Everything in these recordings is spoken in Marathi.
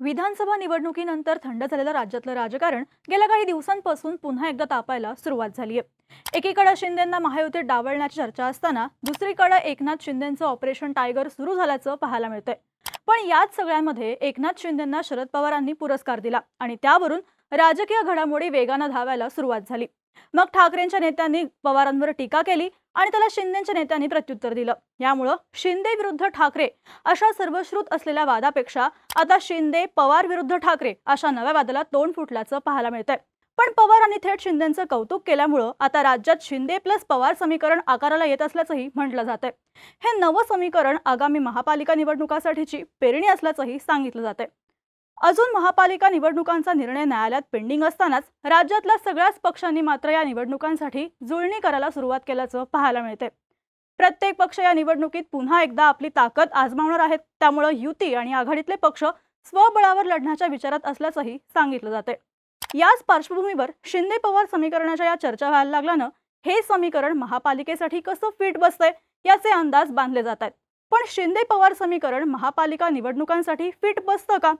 विधानसभा निवडणुकीनंतर थंड झालेलं राज्यातलं राजकारण गेल्या काही दिवसांपासून पुन्हा एकदा तापायला सुरुवात झाली आहे. एकीकडे शिंदेंना महायुतीत डावळण्याची चर्चा असताना दुसरीकडे एकनाथ शिंदेंचं ऑपरेशन टायगर सुरू झाल्याचं पाहायला मिळतंय. पण याच सगळ्यांमध्ये एकनाथ शिंदेंना शरद पवारांनी पुरस्कार दिला आणि त्यावरून राजकीय घडामोडी वेगानं धावायला सुरुवात झाली. मग ठाकरेंच्या नेत्यांनी पवारांवर टीका केली आणि त्याला शिंदेच्या नेत्यांनी प्रत्युत्तर दिलं. यामुळं शिंदे विरुद्ध ठाकरे अशा सर्वश्रुत असलेल्या वादापेक्षा आता शिंदे पवार विरुद्ध ठाकरे अशा नव्या वादाला तोंड फुटल्याचं पाहायला मिळतंय. पण पवारांनी थेट शिंदेचं कौतुक केल्यामुळं आता राज्यात शिंदे प्लस पवार समीकरण आकाराला येत असल्याचंही म्हटलं जात हे नवं समीकरण आगामी महापालिका निवडणुकासाठीची पेरणी असल्याचंही सांगितलं जात अजून महापालिका निवडणुकांचा निर्णय न्यायालयात पेंडिंग असतानाच राज्यातल्या सगळ्याच पक्षांनी मात्र या निवडणुकांसाठी जुळणी करायला सुरुवात केल्याचं पाहायला मिळते प्रत्येक पक्ष या निवडणुकीत पुन्हा एकदा आपली ताकद आजमावणार आहेत. त्यामुळं युती आणि आघाडीतले पक्ष स्वबळावर लढण्याच्या विचारात असल्याचंही सांगितलं जाते याच पार्श्वभूमीवर शिंदे पवार समीकरणाच्या या चर्चा व्हायला लागल्यानं हे समीकरण महापालिकेसाठी कसं फिट बसतंय याचे अंदाज बांधले जात आहेत. पण शिंदे पवार समीकरण महापालिका निवडणुकांसाठी फिट बसतं का?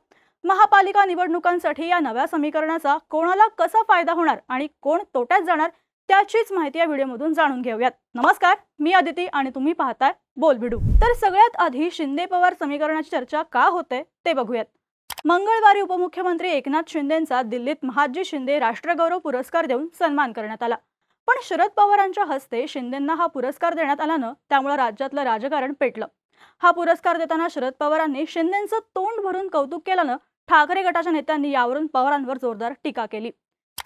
महापालिका निवडणुकांसाठी या नव्या समीकरणाचा कोणाला कसा फायदा होणार आणि कोण तोट्यात जाणार त्याचीच माहिती या व्हिडिओमधून जाणून घेऊयात. नमस्कार मी अदिती आणि तुम्ही पाहताय बोल भिडू तर सगळ्यात आधी शिंदे पवार समीकरणाची चर्चा का होते ते बघूयात. मंगळवारी उपमुख्यमंत्री एकनाथ शिंदेंचा दिल्लीत महादजी शिंदे राष्ट्रगौरव पुरस्कार देऊन सन्मान करण्यात आला. पण शरद पवारांच्या हस्ते शिंदेंना हा पुरस्कार देण्यात आल्यानं त्यामुळे राज्यातलं राजकारण पेटलं. हा पुरस्कार देताना शरद पवारांनी शिंदेंचं तोंड भरून कौतुक केल्यानं ठाकरे गटाच्या नेत्यांनी यावरून पवारांवर जोरदार टीका केली.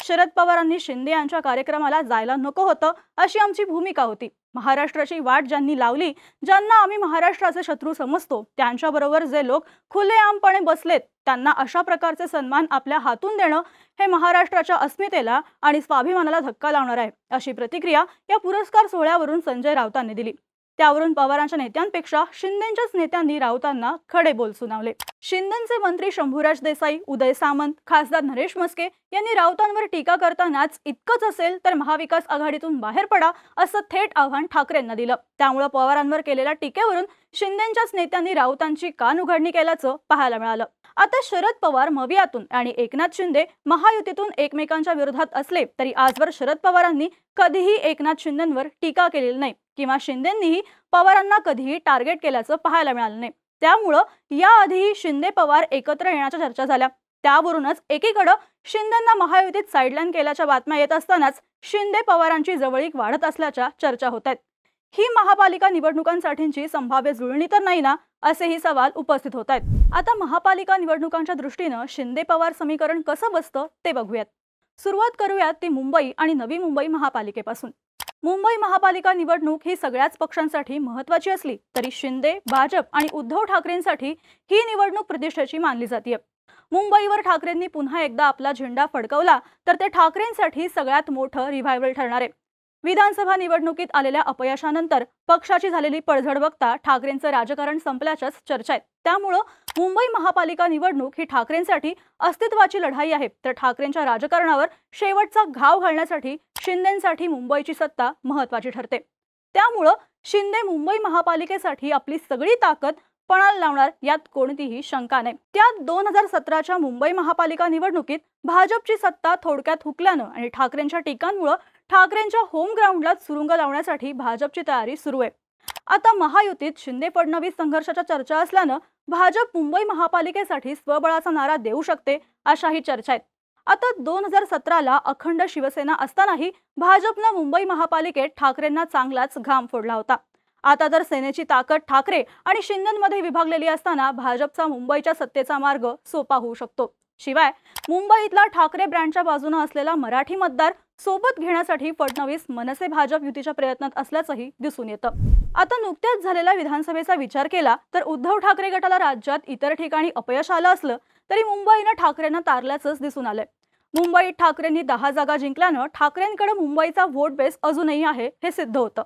शरद पवारांनी शिंदे यांच्या कार्यक्रमाला जायला नको होतं अशी आमची भूमिका होती. महाराष्ट्राची वाट ज्यांनी लावली ज्यांना आम्ही महाराष्ट्राचे शत्रू समजतो त्यांच्याबरोबर जे लोक खुलेआमपणे बसलेत त्यांना अशा प्रकारचे सन्मान आपल्या हातून देणं हे महाराष्ट्राच्या अस्मितेला आणि स्वाभिमानाला धक्का लावणार आहे अशी प्रतिक्रिया या पुरस्कार सोहळ्यावरून संजय राऊतांनी दिली. त्यावरून पवारांच्या नेत्यांपेक्षा शिंदेच्याच नेत्यांनी राऊतांना खडे बोल सुनावले. शिंदेचे मंत्री शंभूराज देसाई उदय सामंत खासदार नरेश मस्के यांनी राऊतांवर टीका करतानाच इतकंच असेल तर महाविकास आघाडीतून बाहेर पडा असं थेट आव्हान ठाकरेंना दिलं. त्यामुळे पवारांवर केलेल्या टीकेवरून शिंदेच्याच नेत्यांनी राऊतांची कान उघडणी केल्याचं पाहायला मिळालं. आता शरद पवार मवियातून आणि एकनाथ शिंदे महायुतीतून एकमेकांच्या विरोधात असले तरी आजवर शरद पवारांनी कधीही एकनाथ शिंदेंवर टीका केलेली नाही. किंवा शिंदेंनीही पवारांना कधीही टार्गेट केल्याचं पाहायला मिळालं नाही. त्यामुळं याआधीही शिंदे पवार एकत्र येण्याच्या चर्चा झाल्या. त्यावरूनच एकीकडं शिंदेंना महायुतीत साईडलाईन केल्याच्या बातम्या येत असतानाच शिंदे पवारांची जवळीक वाढत असल्याच्या चर्चा होत आहेत. ही महापालिका निवडणुकांसाठीची संभाव्य जुळणी तर नाही ना असेही सवाल उपस्थित होत आहेत. आता महापालिका निवडणुकांच्या दृष्टीनं शिंदे पवार समीकरण कसं बसतं ते बघूयात. सुरुवात करूयात ती मुंबई आणि नवी मुंबई महापालिकेपासून. मुंबई महापालिका निवडणूक ही सगळ्याच पक्षांसाठी महत्वाची असली तरी शिंदे भाजप आणि उद्धव ठाकरेंसाठी ही निवडणूक प्रतिष्ठेची मानली जाते मुंबईवर ठाकरेंनी पुन्हा एकदा आपला झेंडा फडकवला तर ते ठाकरेंसाठी सगळ्यात मोठं रिव्हायवल ठरणार आहे. विधानसभा निवडणुकीत आलेल्या अपयशानंतर पक्षाची झालेली पडझड बघता ठाकरेंचं राजकारण संपल्याच्याच चर्चा आहेत. त्यामुळं मुंबई महापालिका निवडणूक ही ठाकरेंसाठी अस्तित्वाची लढाई आहे. तर ठाकरेंच्या राजकारणावर शेवटचा घाव घालण्यासाठी शिंदेसाठी मुंबईची सत्ता महत्वाची ठरते. त्यामुळं शिंदे मुंबई महापालिकेसाठी आपली सगळी ताकद पणाला लावणार यात कोणतीही शंका नाही. त्यात दोन हजार सतराच्या मुंबई महापालिका निवडणुकीत भाजपची सत्ता थोडक्यात हुकल्यानं आणि ठाकरेंच्या टीकांमुळं ठाकरेंच्या होम ग्राउंडला सुरुंग लावण्यासाठी भाजपची तयारी सुरू आहे. आता महायुतीत शिंदे फडणवीस संघर्षाच्या चर्चा असल्यानं भाजप मुंबई महापालिकेसाठी स्वबळाचा नारा देऊ शकते अशाही चर्चा आहेत. आता दोन हजार सतराला अखंड शिवसेना असतानाही भाजपनं मुंबई महापालिकेत ठाकरेंना चांगलाच घाम फोडला होता. आता तर सेनेची ताकद ठाकरे आणि शिंदेमध्ये विभागलेली असताना भाजपचा मुंबईच्या सत्तेचा मार्ग सोपा होऊ शकतो. शिवाय मुंबईतला ठाकरे ब्रँडच्या बाजूनं असलेला मराठी मतदार सोबत घेण्यासाठी फडणवीस मनसे भाजप युतीच्या प्रयत्नात असल्याचंही दिसून येतं. आता नुकत्याच झालेल्या विधानसभेचा विचार केला तर उद्धव ठाकरे गटाला राज्यात इतर ठिकाणी अपयश आलं असलं तरी मुंबईनं ठाकरेंना तारल्याचंच दिसून आलंय. मुंबईत ठाकरेंनी दहा जागा जिंकल्यानं ठाकरेंकडे मुंबईचा व्होट बेस अजूनही आहे हे सिद्ध होतं.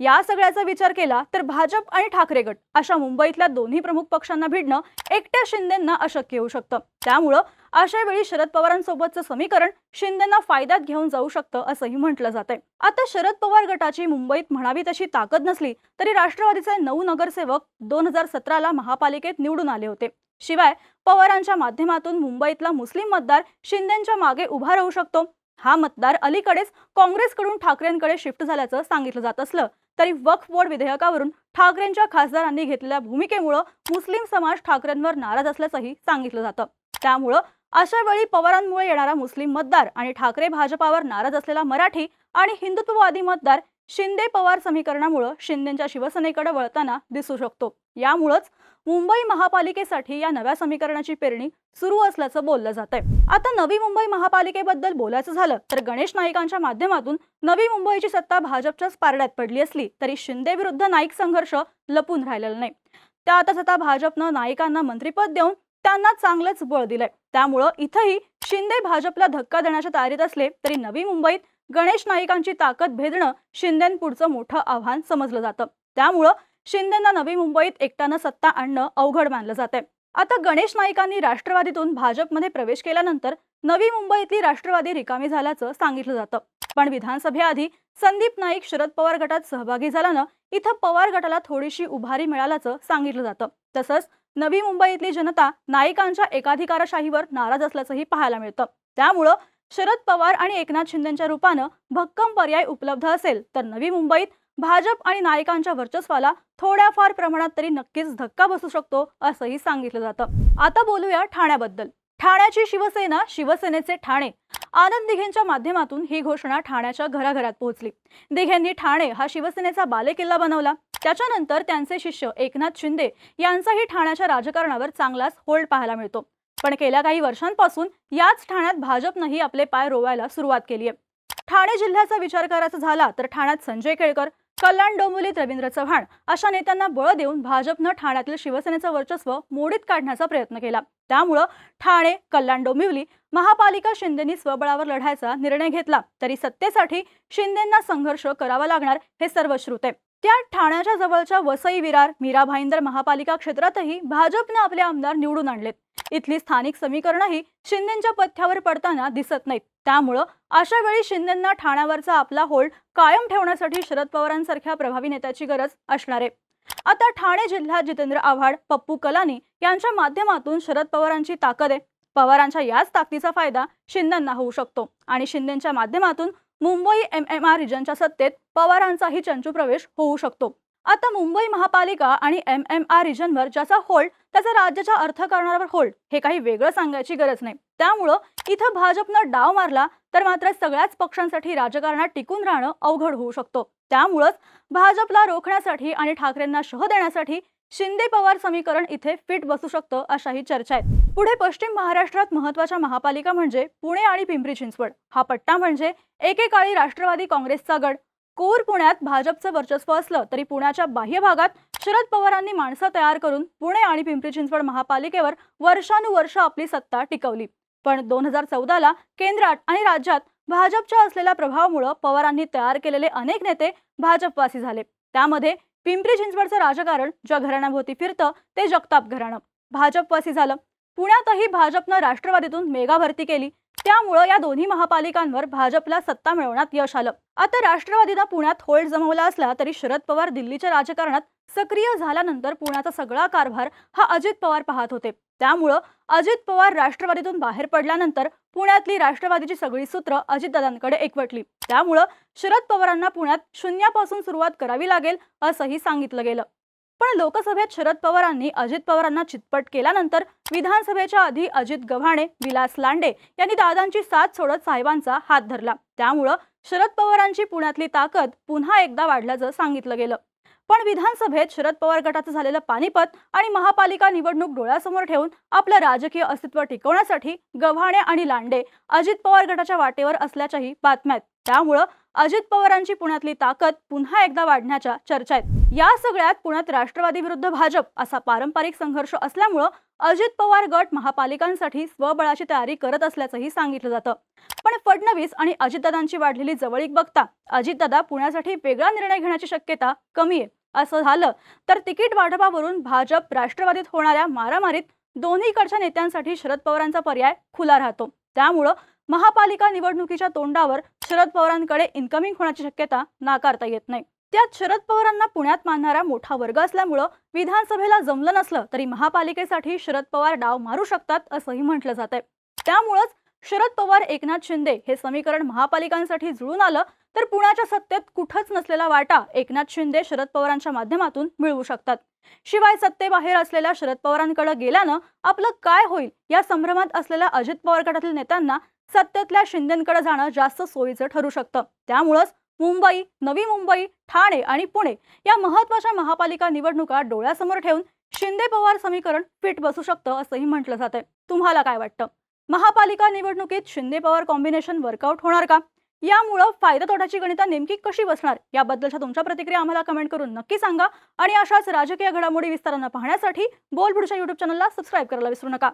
या सगळ्याचा विचार केला तर भाजप आणि ठाकरे गट अशा मुंबईतल्या दोन्ही प्रमुख पक्षांना भिडणं एकट्या शिंदेंना अशक्य होऊ शकतं. त्यामुळं अशा वेळी शरद पवारांसोबतचं समीकरण शिंदेना फायद्यात घेऊन जाऊ शकतं असंही म्हटलं जातंय. आता शरद पवार गटाची मुंबईत म्हणावी तशी ताकद नसली तरी राष्ट्रवादीचे नऊ नगरसेवक दोन हजार सतराला महापालिकेत निवडून आले होते. शिवाय पवारांच्या माध्यमातून मुंबईतला मुस्लिम मतदार शिंदेच्या मागे उभा राहू शकतो. हा मतदार अलीकडेच काँग्रेसकडून ठाकरेंकडे शिफ्ट झाल्याचं सांगितलं जात असलं तरी वक्फ बोर्ड विधेयकावरून ठाकरेंच्या खासदारांनी घेतलेल्या भूमिकेमुळं मुस्लिम समाज ठाकरेंवर नाराज असल्याचंही सांगितलं जातं. त्यामुळं अशा वेळी पवारांमुळे येणारा मुस्लिम मतदार आणि ठाकरे भाजपावर नाराज असलेला मराठी आणि हिंदुत्ववादी मतदार शिंदे पवार समीकरणामुळं शिंदेच्या शिवसेनेकडे वळताना दिसू शकतो. यामुळंच मुंबई महापालिकेसाठी या नव्या समीकरणाची पेरणी सुरू असल्याचं बोललं जात आहे आता नवी मुंबई महापालिकेबद्दल बोलायचं झालं तर गणेश नाईकांच्या माध्यमातून नवी मुंबईची सत्ता भाजपच्याच पारड्यात पडली असली तरी शिंदे विरुद्ध नाईक संघर्ष लपून राहिलेला नाही. त्यातच आता भाजपनं नाईकांना मंत्रिपद देऊन त्यांना चांगलंच बळ दिलंय. त्यामुळं इथंही शिंदे भाजपला धक्का देण्याच्या तयारीत असले तरी नवी मुंबईत गणेश नाईकांची ताकद भेदणं शिंदेपुढचं मोठं आव्हान समजलं जातं. त्यामुळं शिंदेना नवी मुंबईत एकट्यानं सत्ता आणणं अवघड मानलं जाते आता गणेश नाईकांनी राष्ट्रवादीतून भाजपमध्ये प्रवेश केल्यानंतर नवी मुंबईतली राष्ट्रवादी रिकामी झाल्याचं सांगितलं जातं. पण विधानसभेआधी संदीप नाईक शरद पवार गटात सहभागी झाल्यानं इथं पवार गटाला थोडीशी उभारी मिळाल्याचं सांगितलं जातं. तसंच नवी मुंबईतली जनता नाईकांच्या एकाधिकारशाहीवर नाराज असल्याचंही पाहायला मिळतं. त्यामुळं शरद पवार आणि एकनाथ शिंदेच्या रूपानं भक्कम पर्याय उपलब्ध असेल तर नवी मुंबईत भाजप आणि नायकांच्या वर्चस्वाला थोड्याफार प्रमाणात तरी नक्कीच धक्का बसू शकतो असंही सांगितलं जातं. आता बोलूया ठाण्याबद्दल. ठाण्याची शिवसेना शिवसेनेचे ठाणे. आनंद दिघेंच्या माध्यमातून ही घोषणा ठाण्याच्या घराघरात पोहोचली. दिघेंनी ठाणे हा शिवसेनेचा बालेकिल्ला बनवला. त्याच्यानंतर त्यांचे शिष्य एकनाथ शिंदे यांचाही ठाण्याच्या राजकारणावर चांगलाच होल्ड पाहायला मिळतो. पण गेल्या काही वर्षांपासून याच ठाण्यात भाजपनंही आपले पाय रोवायला सुरुवात केली आहे ठाणे जिल्ह्याचा विचार करायचा झाला तर ठाण्यात संजय केळकर कल्याण डोंबिवलीत रवींद्र चव्हाण अशा नेत्यांना बळ देऊन भाजपनं ठाण्यातील शिवसेनेचं वर्चस्व मोडीत काढण्याचा प्रयत्न केला. त्यामुळं ठाणे कल्याण डोंबिवली महापालिका शिंदेनी स्वबळावर लढायचा निर्णय घेतला. तरी सत्तेसाठी शिंदेंना संघर्ष करावा लागणार हे सर्व श्रुत. आहे त्या ठाण्याच्या जवळच्या वसई विरार मीरा भाईंदर महापालिका क्षेत्रातही भाजपनं आपले आमदार निवडून आणलेत इथली स्थानिक समीकरणंही शिंदेच्या पथ्यावर पडताना दिसत नाहीत. त्यामुळं अशा वेळी शिंदेना ठाण्यावरचा आपला होल्ड कायम ठेवण्यासाठी शरद पवारांसारख्या प्रभावी नेत्याची गरज असणार. आहे आता ठाणे जिल्ह्यात जितेंद्र आव्हाड पप्पू कलानी यांच्या माध्यमातून शरद पवारांची ताकद आहे. पवारांच्या याच ताकदीचा फायदा शिंदेंना होऊ शकतो. आणि शिंदेच्या माध्यमातून मुंबई एम एम आर रिजनच्या सत्तेत पवारांचाही चंचू प्रवेश होऊ शकतो. आता मुंबई महापालिका आणि एम एम आर रिजनवर ज्याचा होल्ड त्याचा राज्याच्या अर्थकारणावर होल्ड हे काही वेगळं सांगायची गरज नाही. त्यामुळं इथं भाजपनं डाव मारला तर मात्र सगळ्याच पक्षांसाठी राजकारणात टिकून राहणं अवघड होऊ शकतो. त्यामुळंच भाजपला रोखण्यासाठी आणि ठाकरेंना शह देण्यासाठी शिंदे पवार समीकरण इथे फिट बसू शकतं अशाही चर्चा आहेत. पुढे पश्चिम महाराष्ट्रात महत्त्वाच्या महापालिका म्हणजे पुणे आणि पिंपरी चिंचवड. हा पट्टा म्हणजे एकेकाळी राष्ट्रवादी काँग्रेसचा गड. कोर पुण्यात भाजपचं वर्चस्व असलं तरी पुण्याच्या बाह्य भागात शरद पवारांनी माणसं तयार करून पुणे आणि पिंपरी चिंचवड महापालिकेवर वर्षानुवर्ष आपली सत्ता टिकवली. पण दोन हजार चौदाला केंद्रात आणि राज्यात भाजपच्या असलेल्या प्रभावामुळं पवारांनी तयार केलेले अनेक नेते भाजपवासी झाले. त्यामध्ये पिंपरी चिंचवडचं राजकारण ज्या घराण्याभोवती फिरतं ते जगताप घराणं. भाजपवासी झालं. पुण्यातही भाजपनं राष्ट्रवादीतून मेगा भरती केली. त्यामुळं या दोन्ही महापालिकांवर भाजपला सत्ता मिळवण्यात यश आलं. आता राष्ट्रवादीनं पुण्यात होल्ड जमवला असला तरी शरद पवार दिल्लीच्या राजकारणात सक्रिय झाल्यानंतर पुण्याचा सगळा कारभार हा अजित पवार पाहत होते. त्यामुळं अजित पवार राष्ट्रवादीतून बाहेर पडल्यानंतर पुण्यातली राष्ट्रवादीची सगळी सूत्र अजितदादांकडे एकवटली. त्यामुळं शरद पवारांना पुण्यात शून्यापासून सुरुवात करावी लागेल असंही सांगितलं गेलं. पण लोकसभेत शरद पवारांनी अजित पवारांना चितपट केल्यानंतर विधानसभेच्या आधी अजित गव्हाणे विलास लांडे यांनी दादांची साथ सोडत साहेबांचा हात धरला. त्यामुळं शरद पवारांची पुण्यातली ताकद पुन्हा एकदा वाढल्याचं सांगितलं गेलं. पण विधानसभेत शरद पवार गटाचं झालेलं पानिपत आणि महापालिका निवडणूक डोळ्यासमोर ठेवून आपलं राजकीय अस्तित्व टिकवण्यासाठी गव्हाणे आणि लांडे अजित पवार गटाच्या वाटेवर असल्याच्याही बातम्या आहेत. त्यामुळं अजित पवारांची पुण्यातली ताकद पुन्हा एकदा वाढण्याच्या चर्चा आहेत. या सगळ्यात पुण्यात राष्ट्रवादी विरुद्ध भाजप असा पारंपरिक संघर्ष असल्यामुळं अजित पवार गट महापालिकांसाठी स्वबळाची तयारी करत असल्याचंही सांगितलं जातं. पण फडणवीस आणि अजितदादांची वाढलेली जवळीक बघता अजितदादा पुण्यासाठी वेगळा निर्णय घेण्याची शक्यता कमी आहे. असं झालं तर तिकीट वाटपावरून भाजप राष्ट्रवादीत होणाऱ्या मारामारीत दोन्हीकडच्या नेत्यांसाठी शरद पवारांचा पर्याय खुला राहतो. त्यामुळं महापालिका निवडणुकीच्या तोंडावर शरद पवारांकडे इन्कमिंग होण्याची शक्यता नाकारता येत नाही. त्यात शरद पवारांना पुण्यात मानणारा मोठा वर्ग असल्यामुळं विधानसभेला जमलं नसलं तरी महापालिकेसाठी शरद पवार डाव मारू शकतात असंही म्हटलं जात आहे त्यामुळंच शरद पवार एकनाथ शिंदे हे समीकरण महापालिकांसाठी जुळून आलं तर पुण्याच्या सत्तेत कुठंच नसलेला वाटा एकनाथ शिंदे शरद पवारांच्या माध्यमातून मिळवू शकतात. शिवाय सत्तेबाहेर असलेल्या शरद पवारांकडे गेल्यानं आपलं काय होईल या संभ्रमात असलेल्या अजित पवार गटातील नेत्यांना सत्तेतल्या शिंदेकडे जाणं जास्त सोयीचं ठरू शकतं. त्यामुळंच मुंबई नवी मुंबई ठाणे आणि पुणे या महत्त्वाच्या महापालिका निवडणुका डोळ्यासमोर ठेवून शिंदे पवार समीकरण फिट बसू शकतं असंही म्हटलं जातंय. तुम्हाला काय वाटतं? महापालिका निवडणुकीत शिंदे पवार कॉम्बिनेशन वर्कआउट होणार का? यामुळं फायदा तोट्याची गणिता नेमकी कशी बसणार? याबद्दलच्या तुमच्या प्रतिक्रिया आम्हाला कमेंट करून नक्की सांगा. आणि अशाच राजकीय घडामोडी विस्तारांना पाहण्यासाठी बोलपुढच्या युट्यूब चॅनलला सबस्क्राईब करायला विसरू नका.